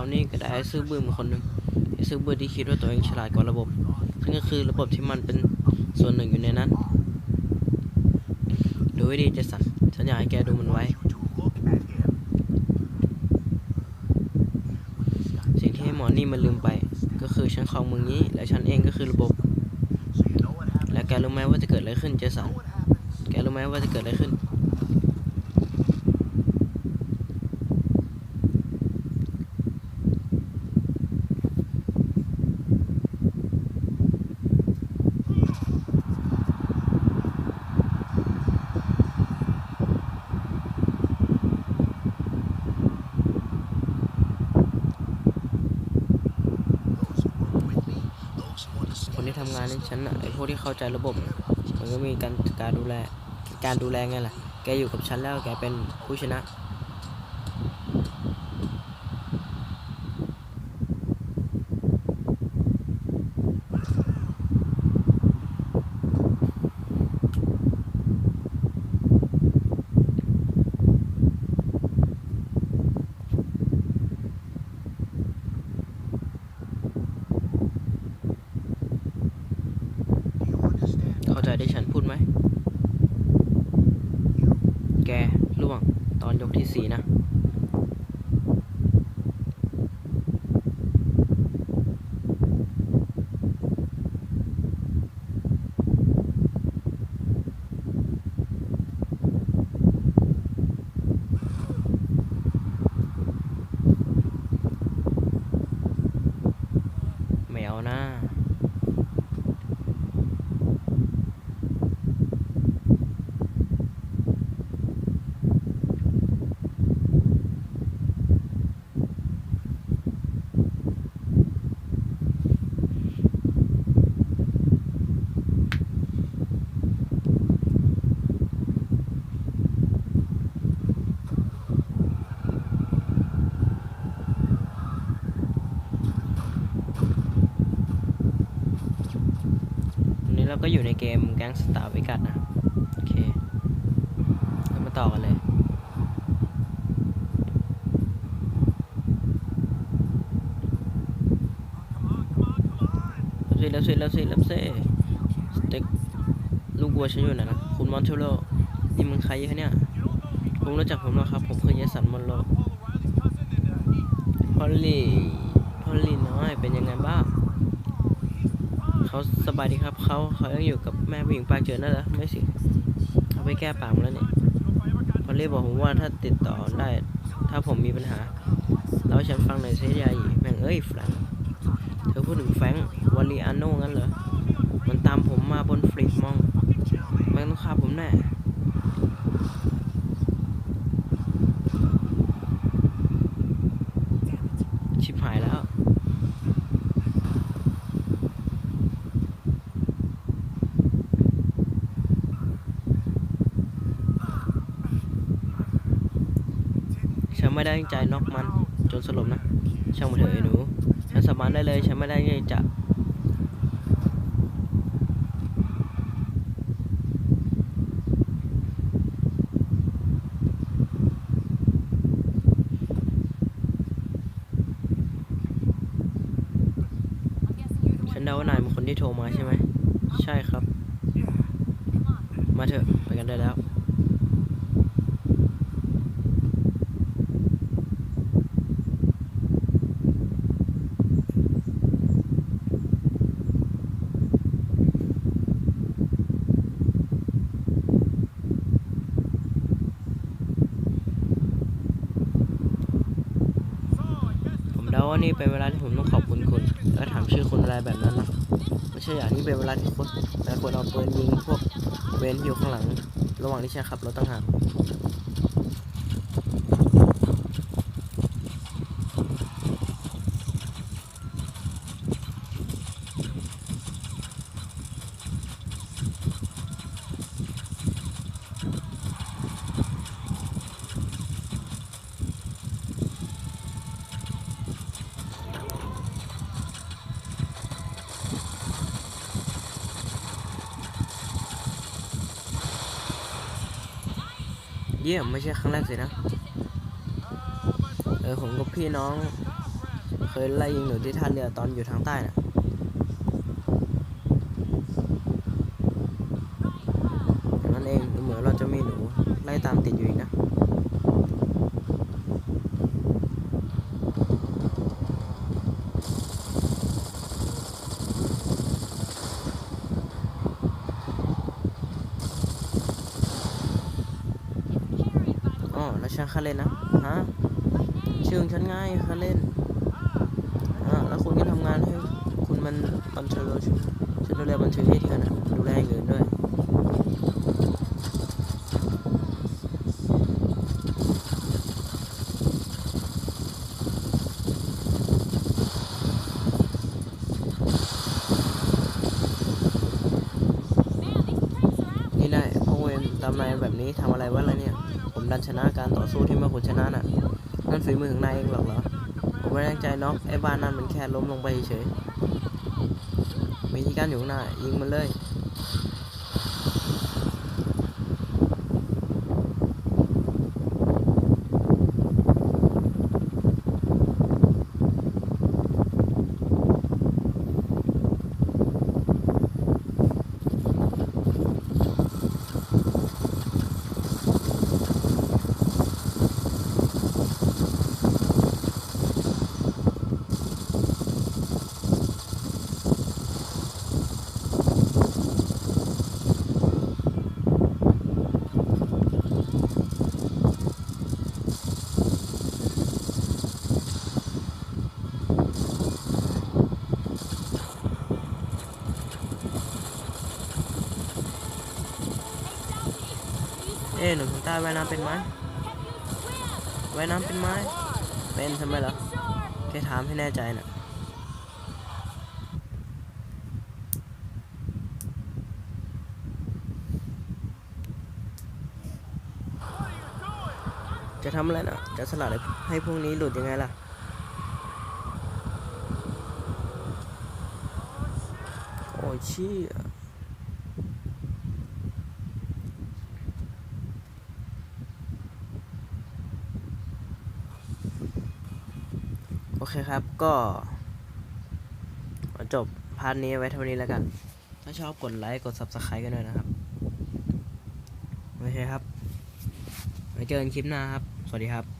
เขานี่ก็ได้ไอ้ซื่อบื้อมาคนหนึ่งซื่อบื้อที่คิดว่าตัวเองฉลาดกว่าระบบ ซึ่งก็คือระบบที่มันเป็นส่วนหนึ่งอยู่ในนั้น ดูให้ดีเจสันฉันอยากให้แกดูมันไว้ สิ่งที่ให้หมอนี่มันลืมไป ก็คือฉันครองมืองนี้ และฉันเองก็คือระบบ และแกรู้ไหมว่าจะเกิดอะไรขึ้นเจสัน แกรู้ไหมว่าจะเกิดอะไรขึ้น คน ที่ทำงานในฉันนะไอ้พวกที่เข้าใจระบบนะมันก็มีการการดูแลการดูแลไงล่ะ แกอยู่กับฉันแล้วแกเป็นผู้ชนะ เข้าใจได้ฉันพูดไหม แกล่วงตอนยกที่สี่นะ ไม่เอานะ วันนี้ เราก็อยู่ในเกมแก๊งสตาร์วิกัดนะ โอเคเรามาต่อกันเลยแล้วสิแล้วสิแล้วสิแล้วสิสเต็กลูกวัวฉันอยู่ไหนนะคุณมอนเทโลนี่มึงใครฮะเนี่ยผมรู้จักผมแล้วครับ ผมคือเยสันมอนโลพอลลี่พอลลี่น้อยเป็นยังไงบ้าง เขาสบายดีครับเขาเขายังอยู่กับแม่ผู้หญิงปากเจอนั่นเหรอไม่สิเขาไปแก้ปากมาแล้วเนี่ยพอลลี่บอกผมว่าถ้าติดต่อได้ ถ้าผมมีปัญหาเล่าฉันฟังหน่อยสิยายแม่งเอ้ยแฟงเธอพูดถึงแฟงวอลลีอาโน่งั้นเหรอมันตามผมมาบนฟลิปมองแม่งต้องฆ่าผมแน่ ชิบหายแล้ว ฉัน ได้ตั้งใจน็อกมันจนสลบนะ ช่างมันเถอะไอ้หนู ฉันสาบานได้เลย ฉันไม่ได้ตั้งจะฉันเดาว่านายเป็นคนที่โทรมาใช่ไหม ใช่ครับ มาเถอะ ไปกันได้แล้ว ว่านี่เป็นเวลาที่ผมต้องขอบคุณคุณแล้วถามชื่อคุณอะไรแบบนั้นนะไม่ใช่อย่างนี้เป็นเวลาที่คุณแต่ควรเอาปืนยิงพวกเวนท์อยู่ข้างหลัง ระหว่างที่ฉันขับรถตั้งหาก ยี่ยมไม่ใช่ครั้งแรกสินะ เออผมกับพี่น้อง เคยไล่ยิงหนูที่ท่าเรือตอนอยู่ทางใต้น่ะย่างนั้นเองดูเหมือนเราจะมีหนูไล่ตามติดอยู่อีกนะ อ๋อ แล้ว ฉันคาเล่นนะฮะชื่อของฉันง่ายคาเล่นอ่าแล้วคุณก็ทำงานให้คุณมันบันเทิงฉันฉันดูแลบันเทิงให้เธอนะดูแลอย่างอื่นด้วย นี่นายพวกเวนตามนายแบบนี้ทำอะไรวะล่ะเนี่ย ผมดัน ชนะการต่อสู้ที่เมื่อคุณชนะน่ะนั่นฝีมือของนายเองหรอกเหรอผมไม่แน่ใจน้องไอ้บ้านนั่นมันแค่ล้มลงไปเฉยมีที่กั้นอยู่หน้ายิงมันเลย เอ๊หนุ่มคนใต้ว่ายน้ำเป็นไหมว่ายน้ำเป็นไหมเป็นทำไมเหรอแค่ถามให้แน่ใจน่ะจะทำอะไรนะจะสลัดให้พวกนี้หลุดยังไงล่ะ โอ้ยชี่ โอเคครับก็จบพาร์ทนี้ไว้เท่านี้แล้วกัน ถ้าชอบกดไลค์กด subscribe กันด้วยนะครับ โอเคครับไว้เจอกันคลิปหน้าครับ สวัสดีครับ